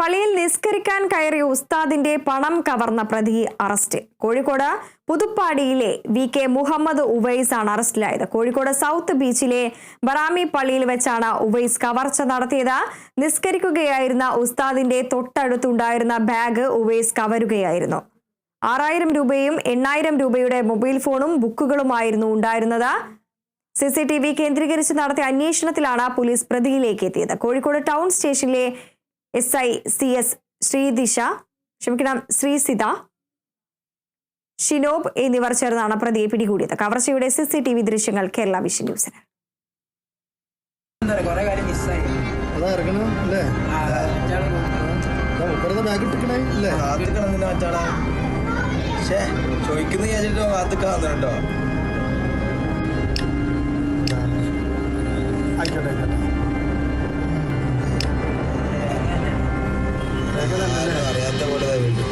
പള്ളിയിൽ നിസ്കരിക്കാൻ കയറിയ ഉസ്താദിന്റെ പണം കവർന്ന പ്രതി അറസ്റ്റ്. കോഴിക്കോട് പുതുപ്പാടിയിലെ വി കെ മുഹമ്മദ് ഉവൈസ് ആണ് അറസ്റ്റിലായത്. കോഴിക്കോട് സൗത്ത് ബീച്ചിലെ ബറാമി പള്ളിയിൽ വെച്ചാണ് ഉവൈസ് കവർച്ച നടത്തിയത്. നിസ്കരിക്കുകയായിരുന്ന ഉസ്താദിന്റെ തൊട്ടടുത്തുണ്ടായിരുന്ന ബാഗ് ഉവൈസ് കവരുകയായിരുന്നു. ആറായിരം രൂപയും എണ്ണായിരം രൂപയുടെ മൊബൈൽ ഫോണും ബുക്കുകളുമായിരുന്നു ഉണ്ടായിരുന്നത്. സി സി ടി വി കേന്ദ്രീകരിച്ച് നടത്തിയ അന്വേഷണത്തിലാണ് പോലീസ് പ്രതിയിലേക്ക് എത്തിയത്. കോഴിക്കോട് ടൗൺ സ്റ്റേഷനിലെ S I C S Sreedisha ക്ഷമിക്കണം ശ്രീസിത ഷിനോബ് എന്നിവർ ചേർന്നാണ് പ്രതിയെ പിടികൂടിയത്. കവർച്ചയുടെ സി സി ടി വി ദൃശ്യങ്ങൾ കേരള വിഷൻ ന്യൂസിന് ഇറങ്ങണം അല്ലേ? അറിയാത്ത പോലെ വീണ്ടും